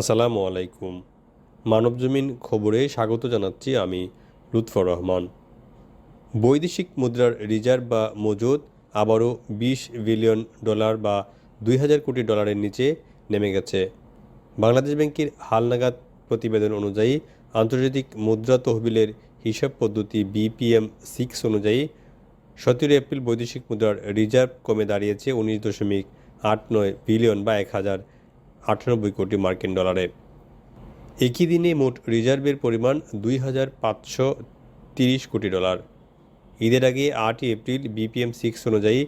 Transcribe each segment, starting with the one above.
আসসালামু আলাইকুম। মানবজমিন খবরে স্বাগত জানাচ্ছি আমি লুৎফর রহমান। বৈদেশিক মুদ্রার রিজার্ভ বা মজুদ আবারও বিশ বিলিয়ন ডলার বা দুই হাজার কোটি ডলারের নিচে নেমে গেছে। বাংলাদেশ ব্যাংকের হালনাগাদ প্রতিবেদন অনুযায়ী আন্তর্জাতিক মুদ্রা তহবিলের হিসাব পদ্ধতি বিপিএম সিক্স অনুযায়ী সতেরো এপ্রিল বৈদেশিক মুদ্রার রিজার্ভ কমে দাঁড়িয়েছে উনিশ দশমিক আট নয় বিলিয়ন বা এক হাজার। আটানব্বই কোটি মার্কিন ডলারে। একই দিনে মোট রিজার্ভের পরিমাণ দুই হাজার পাঁচশো তিরিশ কোটি ডলার। ঈদের আগে আটই এপ্রিল বিপিএম সিক্স অনুযায়ী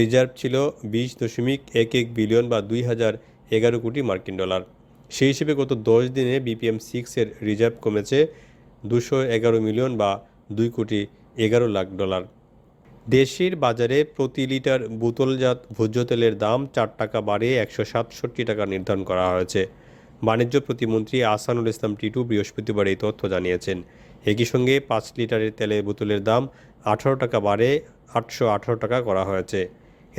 রিজার্ভ ছিল বিশ দশমিক এক এক বিলিয়ন বা দুই হাজার এগারো কোটি মার্কিন ডলার। সেই হিসেবে গত দশ দিনে বিপিএম সিক্সের রিজার্ভ কমেছে দুশো এগারো মিলিয়ন বা দুই কোটি এগারো লাখ ডলার। দেশের বাজারে প্রতি লিটার বোতলজাত ভোজ্য তেলের দাম চার টাকা বাড়িয়ে একশো সাতষট্টি টাকা নির্ধারণ করা হয়েছে। বাণিজ্য প্রতিমন্ত্রী আসানুল ইসলাম টিটু বৃহস্পতিবার এই তথ্য জানিয়েছেন। একই সঙ্গে পাঁচ লিটারের তেলের বোতলের দাম আঠারো টাকা বাড়ে আটশো আঠারো টাকা করা হয়েছে।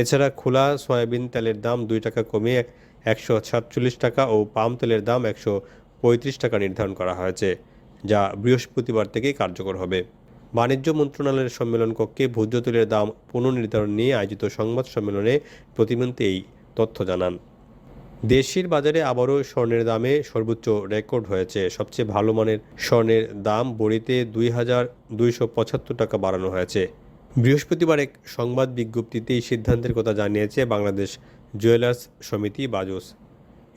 এছাড়া খোলা সয়াবিন তেলের দাম দুই টাকা কমে একশো সাতচল্লিশ টাকা ও পাম তেলের দাম একশো পঁয়ত্রিশ টাকা নির্ধারণ করা হয়েছে, যা বৃহস্পতিবার থেকেই কার্যকর হবে। বাণিজ্য মন্ত্রণালয়ের সম্মেলন কক্ষে ভোজ্য তেলের দাম পুনর্নির্ধারণ নিয়ে আয়োজিত সংবাদ সম্মেলনে প্রতিমন্ত্রী এই তথ্য জানান। দেশের বাজারে আবারও স্বর্ণের দামে সর্বোচ্চ রেকর্ড হয়েছে। সবচেয়ে ভালো মানের স্বর্ণের দাম বড়িতে দুই হাজার দুইশো পঁচাত্তর টাকা বাড়ানো হয়েছে। বৃহস্পতিবার এক সংবাদ বিজ্ঞপ্তিতে এই সিদ্ধান্তের কথা জানিয়েছে বাংলাদেশ জুয়েলার্স সমিতি বাজুস।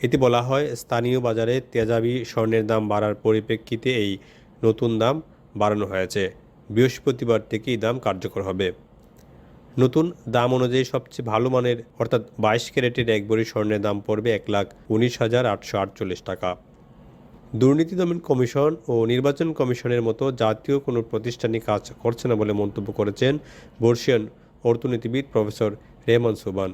এতে বলা হয়, স্থানীয় বাজারে তেজাবি স্বর্ণের দাম বাড়ার পরিপ্রেক্ষিতে এই নতুন দাম বাড়ানো হয়েছে। বৃহস্পতিবার থেকেই দাম কার্যকর হবে। নতুন দাম অনুযায়ী সবচেয়ে ভালো মানের, অর্থাৎ বাইশ ক্যারেটের এক ভরি স্বর্ণের দাম পড়বে এক লাখ উনিশ হাজার আটশো আটচল্লিশ টাকা। দুর্নীতি দমন কমিশন ও নির্বাচন কমিশনের মতো জাতীয় কোনো প্রতিষ্ঠানই কাজ করছে না বলে মন্তব্য করেছেন বর্ষিয়ান অর্থনীতিবিদ প্রফেসর রেহমান সুবান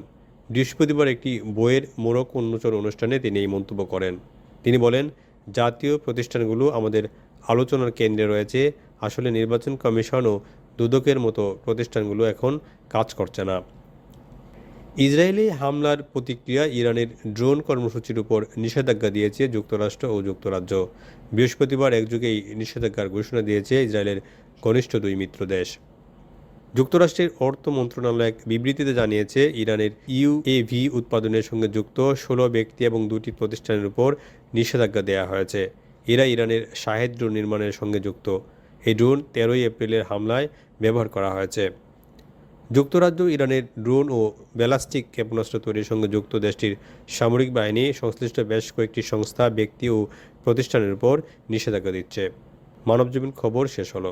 বৃহস্পতিবার একটি বইয়ের মোড়ক উন্মোচন অনুষ্ঠানে তিনি এই মন্তব্য করেন। তিনি বলেন, জাতীয় প্রতিষ্ঠানগুলো আমাদের আলোচনার কেন্দ্রে রয়েছে আসলে নির্বাচন কমিশন ও দুদকের মতো প্রতিষ্ঠানগুলো এখন কাজ করছে না। ইসরায়েলি হামলার প্রতিক্রিয়া ইরানের ড্রোন কর্মসূচির উপর নিষেধাজ্ঞা দিয়েছে যুক্তরাষ্ট্র ও যুক্তরাজ্য। বৃহস্পতিবার একযোগেই নিষেধাজ্ঞার ঘোষণা দিয়েছে ইসরায়েলের ঘনিষ্ঠ দুই মিত্র দেশ। যুক্তরাষ্ট্রের অর্থ মন্ত্রণালয় এক বিবৃতিতে জানিয়েছে, ইরানের ইউএভি উৎপাদনের সঙ্গে যুক্ত ষোলো ব্যক্তি এবং দুটি প্রতিষ্ঠানের উপর নিষেধাজ্ঞা দেওয়া হয়েছে। এরা ইরানের শাহেদ ড্রোন নির্মাণের সঙ্গে যুক্ত। এই ড্রোন তেরোই এপ্রিলের হামলায় ব্যবহার করা হয়েছে। যুক্তরাজ্য, ইরানের ড্রোন ও ব্যালাস্টিক ক্ষেপণাস্ত্র তৈরির সঙ্গে যুক্ত দেশটির সামরিক বাহিনী সংশ্লিষ্ট বেশ কয়েকটি সংস্থা, ব্যক্তি ও প্রতিষ্ঠানের উপর নিষেধাজ্ঞা দিচ্ছে। মানবজীবন খবর শেষ হলো।